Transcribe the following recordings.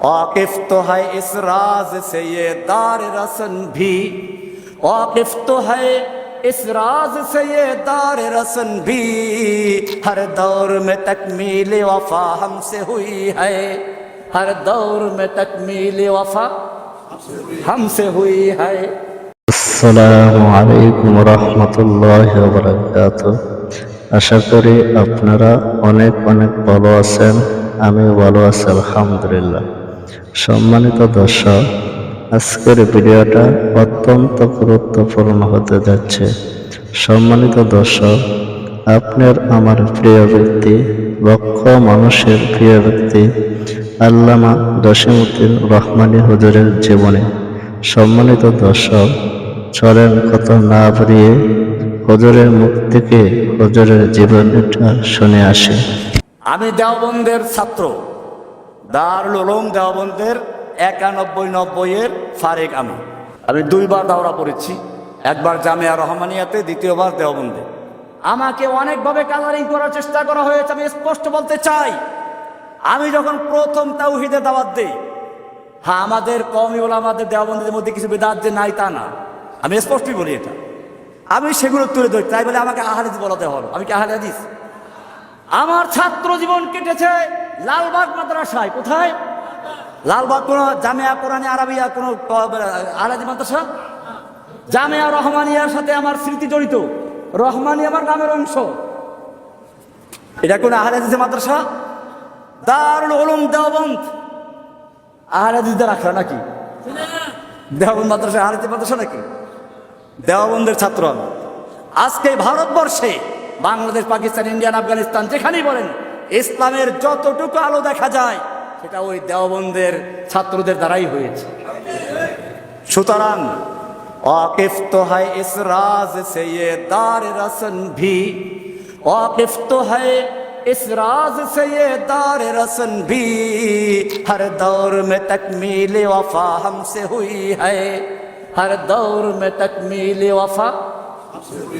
वाकिफ तो है इस राज से ये दार रसन भी वाकिफ तो है इस राज से ये दार रसन भी हर दौर में तकमील वफा हमसे हुई है हर दौर में तकमील वफा हमसे हुई है আসসালামু আলাইকুম রহমতুল্লাহ বরকাত আশা করি আপনারা অনেক অনেক ভালো আছেন আমি ভালো আছি আলহামদুলিল্লাহ সম্মানিত দর্শক, আজকের ভিডিওটা অত্যন্ত গুরুত্বপূর্ণ হতে যাচ্ছে। সম্মানিত দর্শক, আপনার আমার প্রিয় ব্যক্তি, লক্ষ মানুষের প্রিয় ব্যক্তি, আল্লামা জসিমুদ্দিন রহমানী হুজুরের জীবনে। সম্মানিত দর্শক, চলেন কত না বাড়িয়ে হজরের মুখ থেকে হজরের জীবনটা শুনে আসে। আমি দেওবন্দের ছাত্র। দারুল উলুম দেওবন্দের একানব্বই নব্বইয়ের ফারেক আমি। আমি দুইবার দাওরা পড়েছি, একবার জামিয়া রহমানিয়াতে, দ্বিতীয়বার দেওবন্দে। আমাকে অনেকভাবে কালারিং করার চেষ্টা করা হয়েছে, আমি স্পষ্ট বলতে চাই, আমি যখন প্রথম তাওহিদে দাওয়াত দেই হ্যাঁ আমাদের কমই বলে আমাদের দেওবন্দের মধ্যে কিছু বেদাত যে নাই তা না। আমি স্পষ্টই বলি এটা। আমি সেগুলো তুলে ধরি তাই বলে আমাকে আহাদিস বলাতে হলো আমি কি আহাদিস আমার ছাত্র জীবন কেটেছে লালবাগ মাদ্রাসায়, কোথায়? লালবাগ কোন জামিয়া কোরআনে আরবিয়া কোন আলাদি মাদ্রাসা? জামিয়া রহমানিয়ার সাথে আমার স্মৃতি জড়িত। রহমানি আমার নামের অংশ। এটা কোন আহলাদিসের মাদ্রাসা? দারুল উলুম দেওবন্দ। আহলাদিসদের রাখা নাকি? দেওবন্দ মাদ্রাসা আহলাদি মাদ্রাসা নাকি? দেওবন্দের ছাত্র। আজকে ভারতবর্ষে বাংলাদেশ, পাকিস্তান, ইন্ডিয়ান, আফগানিস্তান, যেখানেই বলেন ইসলামের যতটুকু আলো দেখা যায়, সেটা ওই দেওবন্দের ছাত্রদের দ্বারাই হয়েছে। সুতরাং অকিফত হয় ইসরাজ সে দার রসন ভি অকিফত হয় ইসরাজ সে দার রসন ভি, হর দৌর মে তকমিল ওফা হুই হয়, হর দৌর মে তকমিল ওফা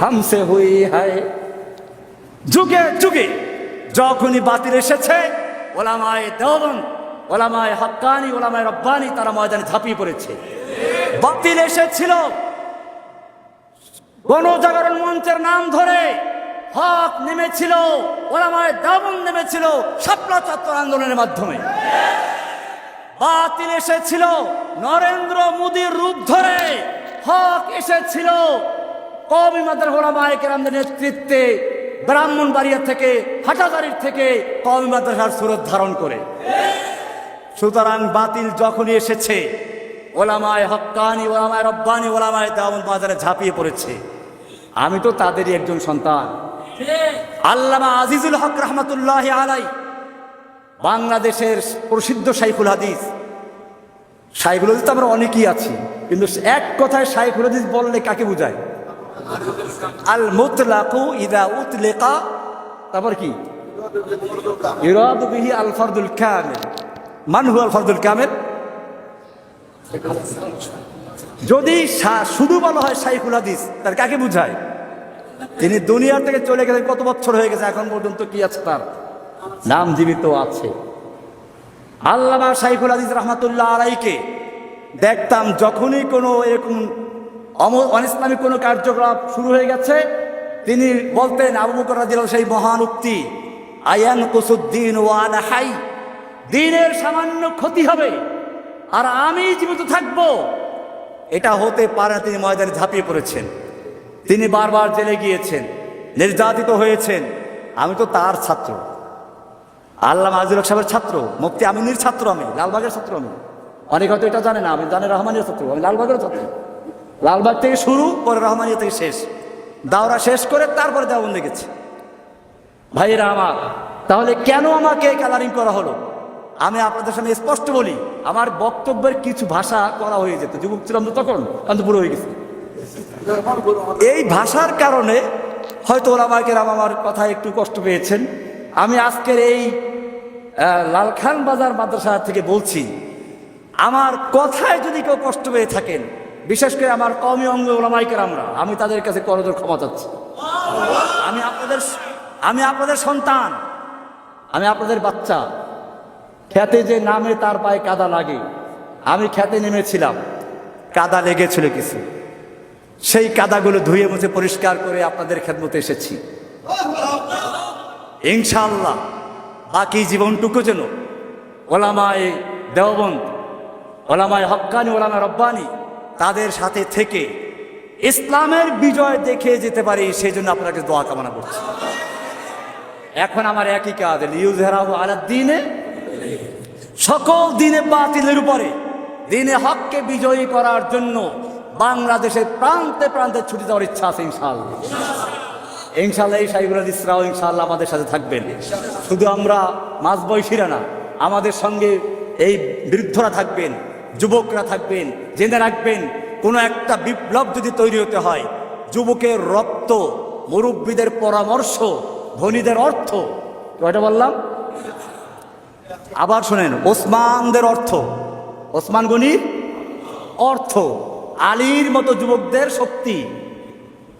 হমসে হুই হয়। যুগে যুগে। যখনই বাতিল এসেছে, ওলামায় দেওবন ওলামায় হক্কানি, ওলামায় রব্বানি, তারা ময়দানে ঝাঁপিয়ে পড়েছে। বাতিল এসেছিল। গণজাগরণ মঞ্চের নাম ধরে হক নেমেছিল, ওলামায় দেওবন নেমেছিল শাপলা চত্বর আন্দোলনের মাধ্যমে। বাতিল এসেছিল নরেন্দ্র মোদীর রূপ ধরে হক এসেছিল। কবি মাদার ওলামায় কেরামদের নেতৃত্বে ব্রাহ্মণবাড়িয়া থেকে হাটাজারির থেকে কবি মাদ্রাসার সুরত ধারণ করে। সুতরাং বাতিল যখনই এসেছে, ওলামায় হক্কানি, ওলামায় রব্বানি, ওলামায় দামন বাজারে ঝাঁপিয়ে পড়েছে। আমি তো তাদেরই একজন সন্তান। আল্লামা আজিজুল হক রহমতুল্লাহ আলাই বাংলাদেশের প্রসিদ্ধ সাইফুল হাদিস। সাইফুল হাদিস তো আমরা অনেকেই আছি, কিন্তু এক কথায় সাইফুল হাদিস বললে কাকে বুঝায়? আল মুতলাকু ইদা উতলেকা, তারপর কি? ইরাদ বিহি আল ফরদুল কামিল। মান হু আল ফরদুল কামিল? যদি শুধু বলা হয় সাইফুল হাদিস তার কাকে বুঝায়? তিনি দুনিয়া থেকে চলে গেছেন কত বছর হয়ে গেছে, এখন পর্যন্ত কি আছে তার? নাম জীবিত আছে। আল্লামা সাইফুল হাদিস রহমাতুল্লাহ আলাইকে দেখতাম, যখনই কোনো এরকম অনিসলামিক কোনো কার্যকলাপ শুরু হয়ে গেছে। তিনি বলতেন, আবু বকর রাদিয়াল্লাহু সেই মহান উক্তি, আয়ান কুসুদ্দিন ওয়ান হাই, দিনের সামান্য ক্ষতি হবে, আর আমি জীবিত থাকব। এটা হতে পারে তিনি ময়দানে ঝাঁপিয়ে পড়েছেন। তিনি বারবার জেলে গিয়েছেন, নির্যাতিত হয়েছেন। আমি তো তার ছাত্র। আল্লাহ হক সাহেবের ছাত্র, মুফতি আমিনীর ছাত্র আমি, লালবাগের ছাত্র আমি। অনেক হয়তো এটা জানে না, আমি জানে রহমানের ছাত্র, আমি লালবাগের ছাত্র। লালবাগ থেকে শুরু, পরে রহমানিয়া থেকে শেষ। দাওরা শেষ করে তারপরে দেওয়ান গেছে। ভাইয়েরা আমার, তাহলে কেন আমাকে কালারিং করা হলো? আমি আপনাদের সামনে স্পষ্ট বলি, আমার বক্তব্যের কিছু ভাষা করা হয়ে যেত। যুবক ছিলাম তো তখন, আমি তো বুড়ো হয়ে গেছে। এই ভাষার কারণে হয়তো ওলামাকের আমার কথা একটু কষ্ট পেয়েছেন। আমি আজকের এই লালখান বাজার মাদ্রাসা থেকে বলছি, আমার কথায় যদি কেউ কষ্ট পেয়ে থাকেন বিশেষ করে আমার কমি অঙ্গ ওলামাইকের আমরা আমি তাদের কাছে করজোর ক্ষমা চাচ্ছি। আমি আপনাদের আমি আপনাদের সন্তান, আমি আপনাদের বাচ্চা। খেতে যে নামে তার পায়ে কাদা লাগে, আমি খেতে নেমেছিলাম, কাদা লেগেছিল কিছু। সেই কাদাগুলো ধুয়ে মুছে পরিষ্কার করে আপনাদের খেদমতে এসেছি। ইনশাআল্লাহ, বাকি জীবনটুকু যেন ওলামায় দেওবন্দ, ওলামায় হক্কানি ওলামা রব্বানি তাদের সাথে থেকে ইসলামের বিজয় দেখে যেতে পারি সেই জন্য আপনাকে দোয়া কামনা করছি। এখন আমার একই কাজ লিউজ হেরাহ আলাদ দিনে, সকল দিনে বাতিলের উপরে, দিনে হককে বিজয়ী করার জন্য বাংলাদেশের প্রান্তে প্রান্তে ছুটি যাওয়ার ইচ্ছা আছে, ইনশাআল্লাহ। ইনশাল্লাহ এই সাইবুল ইসরাও ইনশাল্লাহ আমাদের সাথে থাকবেন। শুধু আমরা মাঝ বয়সীরা না, আমাদের সঙ্গে এই বৃদ্ধরা থাকবেন, যুবকরা থাকবেন জেনে রাখবেন, কোনো একটা বিপ্লব যদি তৈরি হতে হয়, যুবকের রক্ত, মুরব্বীদের পরামর্শ, ধনীদের অর্থ, কয়টা বললাম? আবার শোনেন, ওসমানদের অর্থ। ওসমান গনির অর্থ। আলীর মতো যুবকদের শক্তি।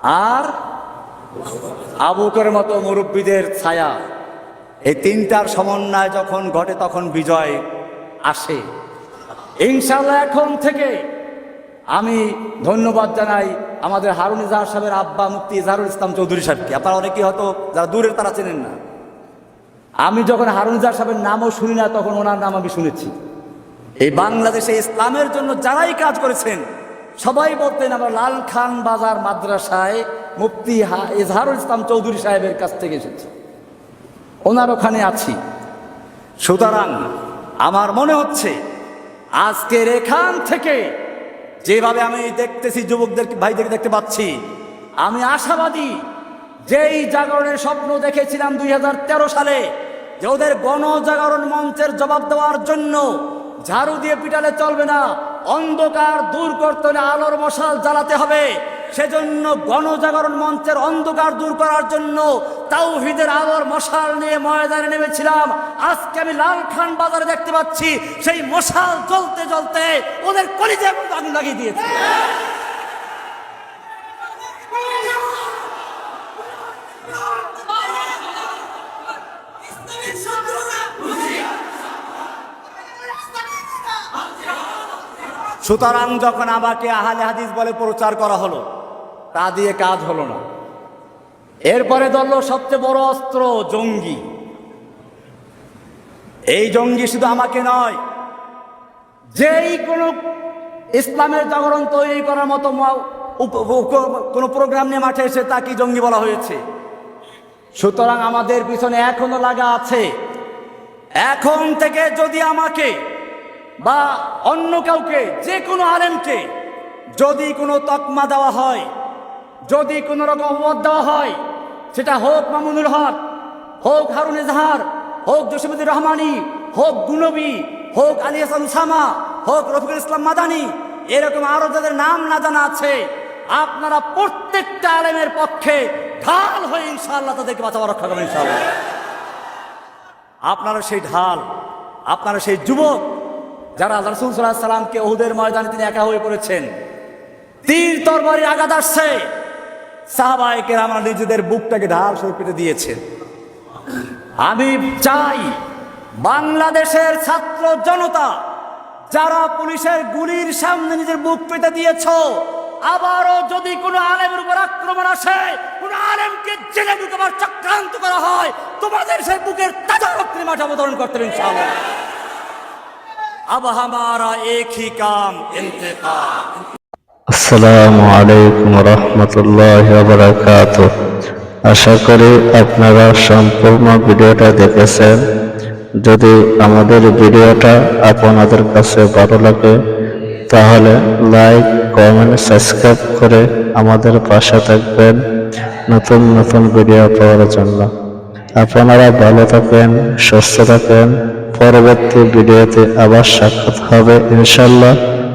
আর আবুকের মতো মুরব্বীদের ছায়া। এই তিনটার সমন্বয় যখন ঘটে তখন বিজয় আসে। ইনশাল্লাহ এখন থেকে আমি ধন্যবাদ জানাই আমাদের হারুন ইজাহার সাহেবের আব্বা মুক্তি ইজাহারুল ইসলাম চৌধুরী সাহেবকে। আপনারা অনেকে হয়তো যারা দূরের তারা চেনেন না। আমি যখন হারুন ইজাহার সাহেবের নামও শুনি না, তখন ওনার নাম আমি শুনেছি। এই বাংলাদেশে ইসলামের জন্য যারাই কাজ করেছেন, সবাই বলতেন আমরা লাল খান বাজার মাদ্রাসায় মুফতি ইজহারুল ইসলাম চৌধুরী সাহেবের কাছ থেকে এসেছি। ওনার ওখানে আছি। সুতরাং আমার মনে হচ্ছে আজকের এখান থেকে যেভাবে আমি দেখতেছি যুবকদের ভাইদের দেখতে পাচ্ছি, আমি আশাবাদী যেই জাগরণের স্বপ্ন দেখেছিলাম দুই হাজার তেরো সালে, যে ওদের গণজাগরণ মঞ্চের জবাব দেওয়ার জন্য ঝাড়ু দিয়ে পিটালে চলবে না, অন্ধকার দূর করতে হলে আলোর মশাল জ্বালাতে হবে। সেজন্য গণজাগরণ মঞ্চের অন্ধকার দূর করার জন্য তাওহিদের আলোর মশাল নিয়ে ময়দানে নেমেছিলাম। আজকে আমি লালখান বাজারে দেখতে পাচ্ছি, সেই মশাল জ্বলতে জ্বলতে ওদের কলিজে আগুন লাগিয়ে দিয়েছে। সুতরাং যখন আমাকে আহলে হাদিস বলে প্রচার করা হলো, তা দিয়ে কাজ হলো না। এরপরে ধরলো সবচেয়ে বড় অস্ত্র, জঙ্গি। এই জঙ্গি শুধু আমাকে নয়, যেই কোনো ইসলামের জাগরণ তৈরি করার মতো কোনো প্রোগ্রাম নিয়ে মাঠে এসে তাকে জঙ্গি বলা হয়েছে। সুতরাং আমাদের পিছনে এখনও লাগা আছে। এখন থেকে যদি আমাকে বা অন্য কাউকে, যে কোনো আলেমকে যদি কোনো তকমা দেওয়া হয়, যদি কোনো রকম অপবাদ দেওয়া হয় সেটা হোক মামুনুল হক, হোক হারুন এজাহার, হোক জসিমুদ্দিন রহমানি, হোক গুনবী হোক আলী হাসান সামা হোক রফিকুল ইসলাম মাদানি, এরকম আরও যাদের নাম না জানা আছে, আপনারা প্রত্যেকটা আলেমের পক্ষে ঢাল হয়ে ইনশাআল্লাহ তাদেরকে বাঁচাবার রক্ষা করবেন ইনশাআল্লাহ। আপনারা সেই ঢাল, আপনারা সেই যুবক যারা রসুল সাল্লাহ সাল্লামকে ওহুদের ময়দানে তিনি একা হয়ে পড়েছেন, তীর তরবারি আঘাত আসছে। সাহাবাহিকের আমার নিজেদের বুকটাকে ঢাল সরে পেতে দিয়েছেন আমি চাই বাংলাদেশের ছাত্র জনতা যারা পুলিশের গুলির সামনে নিজের বুক পেতে দিয়েছ আবারও যদি কোনো আলেমের উপর আক্রমণ আসে কোনো আলেমকে জেলে ঢুকাবার চক্রান্ত করা হয় তোমাদের সেই বুকের তাজা রক্তের মাঠে অবতরণ করতে হবে ইনশাআল্লাহ अब हमारा एक ही काम इंतकाम আসসালামু আলাইকুম রহমতুল্লাহ বারাকাত আশা করি আপনারা সম্পূর্ণ ভিডিওটা দেখেছেন। যদি আমাদের ভিডিওটা আপনাদের কাছে ভালো লাগে, তাহলে লাইক, কমেন্ট, সাবস্ক্রাইব করে আমাদের পাশে থাকবেন নতুন নতুন ভিডিও পাওয়ার জন্য। আপনারা ভালো থাকেন, সুস্থ থাকেন। পরবর্তী ভিডিওতে আবার সাক্ষাৎ হবে ইনশাল্লাহ